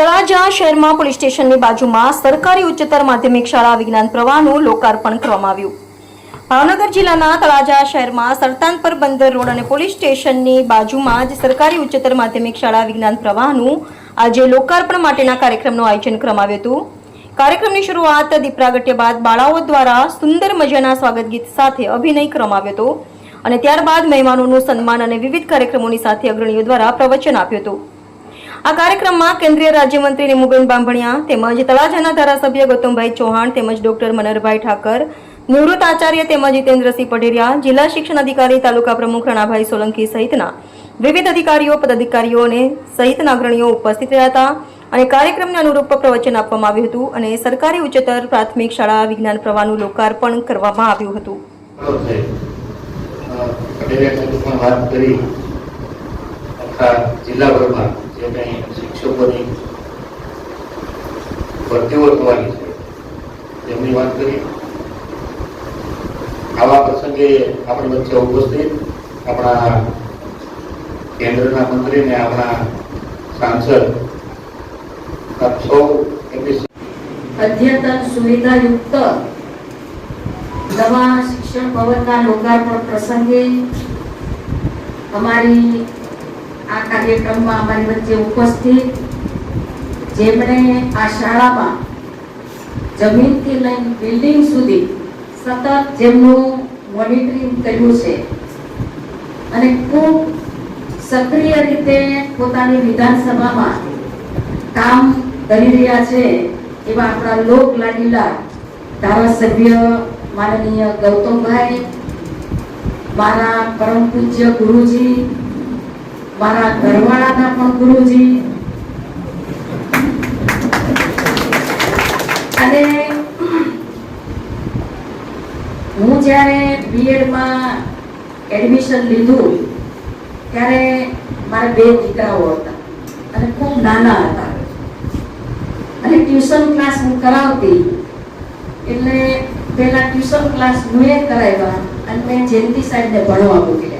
તળાજા શહેરમાં પોલીસ સ્ટેશનની બાજુમાં સરકારી ઉચ્ચતર માધ્યમિક શાળા વિજ્ઞાન પ્રવાહનું લોકાર્પણ કરવામાં આવ્યું. ભાવનગર જિલ્લાના તળાજા શહેરમાં સરતાનપર બંદર રોડ અને પોલીસ સ્ટેશનની બાજુમાં જ સરકારી ઉચ્ચતર માધ્યમિક શાળા વિજ્ઞાન પ્રવાહનું આજે લોકાર્પણ માટેના કાર્યક્રમનું આયોજન કરવામાં આવ્યું હતું. કાર્યક્રમની શરૂઆત દીપરાગટ્ય બાદ બાળાઓ દ્વારા સુંદર મજાના સ્વાગત ગીત સાથે અભિનય કરવામાં આવ્યો હતો અને ત્યારબાદ મહેમાનોનું સન્માન અને વિવિધ કાર્યક્રમોની સાથે અગ્રણીઓ દ્વારા પ્રવચન આપ્યું હતું. આ કાર્યક્રમમાં કેન્દ્રીય રાજ્યમંત્રી નીમુબેન બાંભણિયા તેમજ તળાજાના ધારાસભ્ય ગૌતમભાઈ ચૌહાણ તેમજ ડોક્ટર મનરભાઈ ઠાકર, નિવૃત્ત આચાર્ય તેમજ જીતેન્દ્રસિંહ પઢેરિયા, જિલ્લા શિક્ષણ અધિકારી તાલુકા પ્રમુખ રણાભાઈ સોલંકી સહિતના વિવિધ અધિકારીઓ પદાધિકારીઓને સહિતના અગ્રણીઓ ઉપસ્થિત રહ્યા હતા અને કાર્યક્રમને અનુરૂપ પ્રવચન આપવામાં આવ્યું હતું અને સરકારી ઉચ્ચતર પ્રાથમિક શાળા વિજ્ઞાન પ્રવાહનું લોકાર્પણ કરવામાં આવ્યું હતું. જિલ્લાભરમાં જે કંઈ શિક્ષકોની ભરતીઓ થવાની છે. તેમની વાત કરી આવા પ્રસંગે આપણી વચ્ચે ઉપસ્થિત આપણા કેન્દ્રના મંત્રી ને આપણા સાંસદ આપ સૌ એમની નવા શિક્ષણ ભવનના લોકાર્પણ પ્રસંગે અમારી આ કાર્યક્રમમાં અમારી વચ્ચે ઉપસ્થિત જેમણે આ શાળામાં જમીનથી લઈને બિલ્ડિંગ સુધી સતત જેમનું મોનિટરિંગ કર્યું છે અને ખૂબ સક્રિય રીતે પોતાની વિધાનસભામાં કામ કરી રહ્યા છે એવા આપણા લોક લાડીલા ધારાસભ્ય માનનીય ગૌતમભાઈ, મારા પરમ પૂજ્ય ગુરુજી મારા ઘરવાળાના પણ ગુરુજી. અને હું જ્યારે બીએડમાં એડમિશન લીધું, ત્યારે મારા બે દીકરાઓ હતા અને ખૂબ નાના હતા. અને ટ્યુશન ક્લાસ હું કરાવતી, એટલે પેલા ટ્યુશન ક્લાસ એ કરાવ્યા અને મેં જયંતિ સાહેબને ભણવા મોકલ્યા.